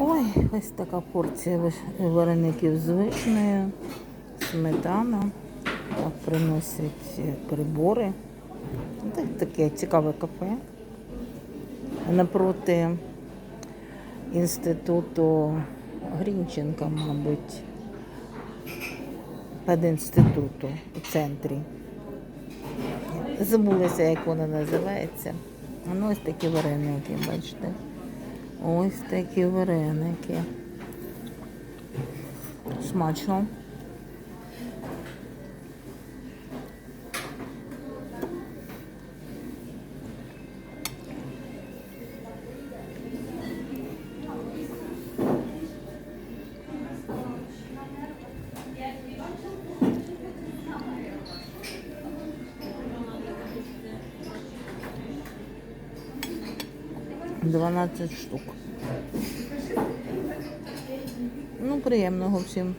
Ой, ось така порція вареників з вишнею, сметана. Приносять е, прибори. Так, таке цікаве кафе. Напроти інституту Грінченка, мабуть, пединституту у центрі. Забулася, як вона називається. Ну, ось такі вареники, бачите. Ось такі вареники. Смачно. Дванадцять штук. Ну, приємного всім.